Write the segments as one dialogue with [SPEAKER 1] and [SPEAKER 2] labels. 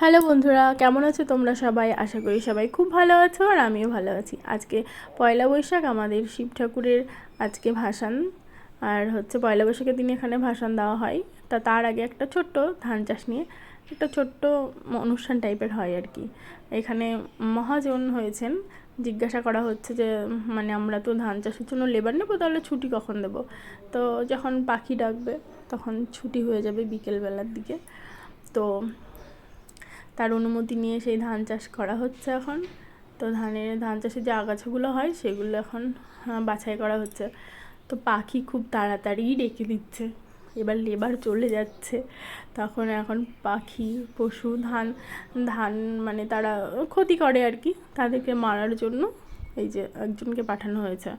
[SPEAKER 1] Hello বন্ধুরা, কেমন আছো তোমরা সবাই? আশা করি সবাই খুব ভালো আছো আর আমিও ভালো আছি। আজকে পয়লা বৈশাখ, আমাদের শিব ঠাকুরের আজকে ভাসান। আর হচ্ছে পয়লা বৈশাখের দিন এখানে ভাসান দেওয়া হয়। তা তার আগে একটা ছোট্ট ধান চাষ নিয়ে একটা ছোট্ট অনুষ্ঠান টাইপের হয় আর কি। এখানে মহাজন হয়েছেন। জিজ্ঞাসা করা হচ্ছে যে মানে আমরা তো ধান চাষের জন্য লেবার নেব, তাহলে ছুটি কখন দেবো? তো যখন পাখি ডাকবে, তখন ছুটি হয়ে যাবে বিকেলবেলার দিকে। তো তার অনুমতি নিয়ে সেই ধান চাষ করা হচ্ছে এখন। তো ধানের, ধান চাষের যে আগাছাগুলো হয়, সেগুলো এখন বাছাই করা হচ্ছে। তো পাখি খুব তাড়াতাড়ি ডেকে দিচ্ছে এবার লেবার চলে যাচ্ছে। তখন এখন পাখি, পশু, ধান ধান মানে তারা ক্ষতি করে আর কি। তাদেরকে মারার জন্য এই যে একজনকে পাঠানো হয়েছে।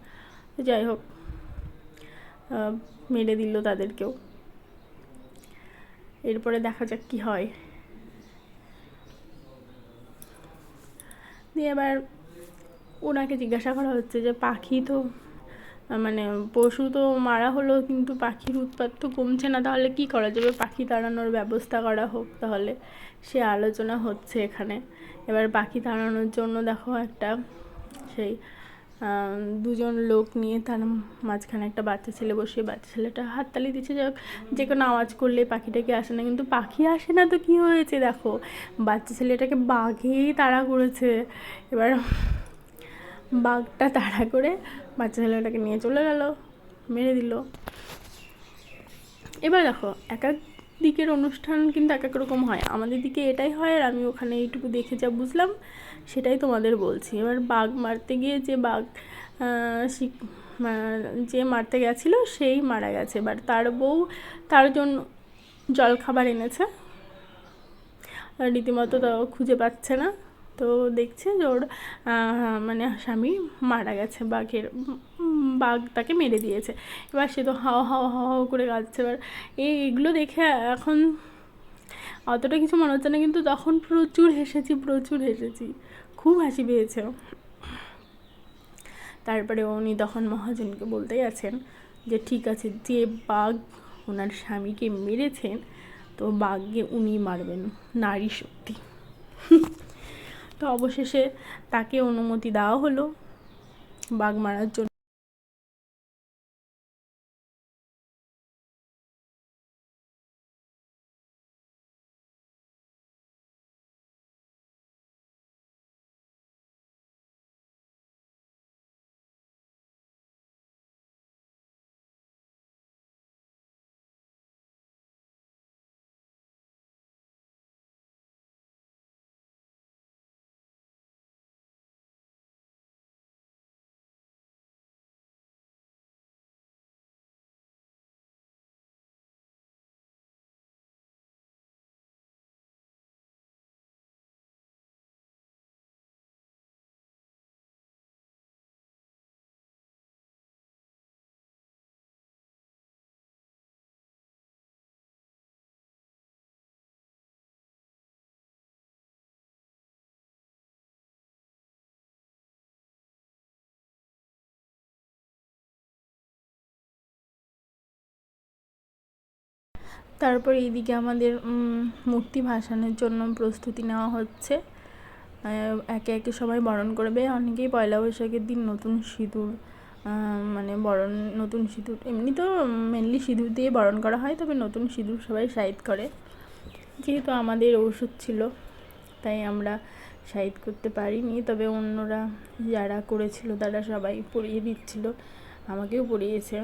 [SPEAKER 1] যাই হোক মেরে দিল তাদেরকেও। এরপরে দেখা যাক কী হয়। দিয়ে এবার ওনাকে জিজ্ঞাসা করা হচ্ছে যে পাখি তো মানে পশু তো মারা হলো, কিন্তু পাখির উৎপাত তো কমছে না, তাহলে কি করা যাবে? পাখি তাড়ানোর ব্যবস্থা করা হোক তাহলে, সে আলোচনা হচ্ছে এখানে। এবার পাখি তাড়ানোর জন্য দেখো একটা সেই দুজন লোক নিয়ে তার মাঝখানে একটা বাচ্চা ছেলে বসে, বাচ্চা ছেলেটা হাততালি দিচ্ছে যাক যে কোনো আওয়াজ করলে পাখিটাকে আসে না, কিন্তু পাখি আসে না তো কী হয়েছে দেখো? বাচ্চা ছেলেটাকে বাঘেই তাড়া করেছে। এবার বাঘটা তাড়া করে বাচ্চা ছেলেটাকে নিয়ে চলে গেল, মেরে দিল। এবার দেখো, এক এক দিকের অনুষ্ঠান কিন্তু এক এক রকম হয়। আমাদের দিকে এটাই হয় আর আমি ওখানে এইটুকু দেখে যা বুঝলাম, সেটাই তোমাদের বলছি। এবার বাঘ মারতে গিয়ে যে বাঘ যে মারতে গেছিল সেই মারা গেছে। এবার তার বউ তার জন্য জল খাবার এনেছে। রীতিমতো তো খুঁজে পাচ্ছে না। তো দেখছে যে ওর মানে স্বামী মারা গেছে বাঘের। বাঘ তাকে মেরে দিয়েছে। এবার সে তো হাওয়া হাওয়া হাওয়া করে কাঁদছে। এবার এই এগুলো দেখে এখন অতটা কিছু মনে হচ্ছে না, কিন্তু তখন প্রচুর হেসেছি প্রচুর হেসেছি। খুব হাসি পেয়েছে। তারপরে উনি তখন মহাজনকে বলতে গেছেন যে, ঠিক আছে, যে বাঘ ওনার স্বামীকে মেরেছেন তো বাঘকে উনি মারবেন, নারী শক্তি। তো অবশেষে তাকে অনুমতি দেওয়া হলো। বাঘ মারার জন্য তারপর এইদিকে আমাদের মূর্তি ভাসানোর জন্য প্রস্তুতি নেওয়া হচ্ছে। একে একে সবাই বরণ করবে। অনেকেই পয়লা বৈশাখের দিন নতুন সিঁদুর মানে বরণ, নতুন সিঁদুর, এমনি তো মেনলি সিঁদুর দিয়ে বরণ করা হয়, তবে নতুন সিঁদুর সবাই সাইড করে। যেহেতু আমাদের ওষুধ ছিল, তাই আমরা সাইড করতে পারিনি। তবে অন্যরা যারা করেছিল, তারা সবাই পরিয়ে দিচ্ছিল। আমাকেও পরিয়েছে।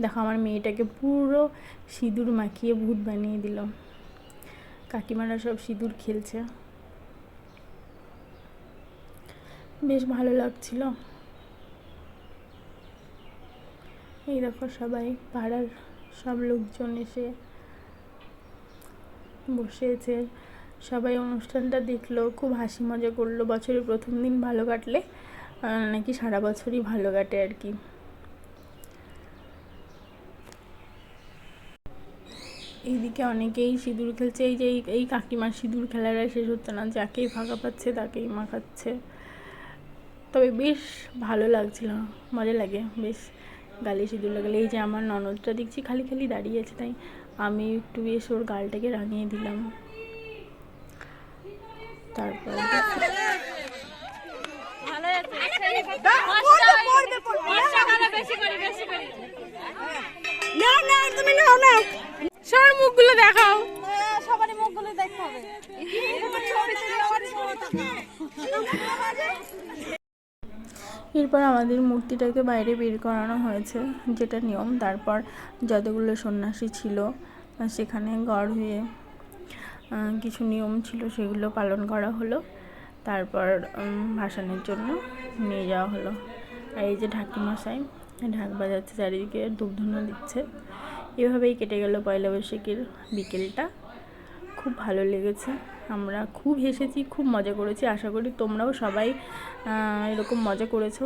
[SPEAKER 1] দেখো, আমার মেয়েটাকে পুরো সিঁদুর মাখিয়ে ভূত বানিয়ে দিল। কাকিমারা সব সিঁদুর খেলছে। বেশ ভালো লাগছিল। এই দেখো সবাই, পাড়ার সব লোকজন এসে বসেছে। সবাই অনুষ্ঠানটা দেখল, খুব হাসি মজা করল। বছরের প্রথম দিন ভালো কাটলে নাকি সারা বছরই ভালো কাটে আর কি। এইদিকে অনেকেই সিঁদুর খেলছে এই যে এই কাকিমার সিঁদুর খেলাটা শেষ হচ্ছে না যাকেই ফাঁকা পাচ্ছে তাকেই মাখাচ্ছে তবে বেশ ভালো লাগছিল মজা লাগে বেশ গালে সিঁদুর লাগালে। এই যে আমার ননদটা দেখছি খালি খালি দাঁড়িয়ে আছে তাই আমি একটু বেশ ওর গালটাকে রাঙিয়ে দিলাম। তারপর সবার এরপর আমাদের মূর্তিটাকে বাইরে বের করানো হয়েছে, যেটা নিয়ম। তারপর যতগুলো সন্ন্যাসী ছিল সেখানে গড় হয়ে কিছু নিয়ম ছিল, সেগুলো পালন করা হলো। তারপর ভাসানের জন্য নিয়ে যাওয়া হলো। আর এই যে ঢাকিমশাই, ঢাক বাজাচ্ছে চারিদিকে ধূপধুনো দিচ্ছে। এভাবেই কেটে গেল পয়লা বৈশাখের বিকেলটা। খুব ভালো লেগেছে। আমরা খুব হেসেছি খুব মজা করেছি। আশা করি তোমরাও সবাই এরকম মজা করেছ।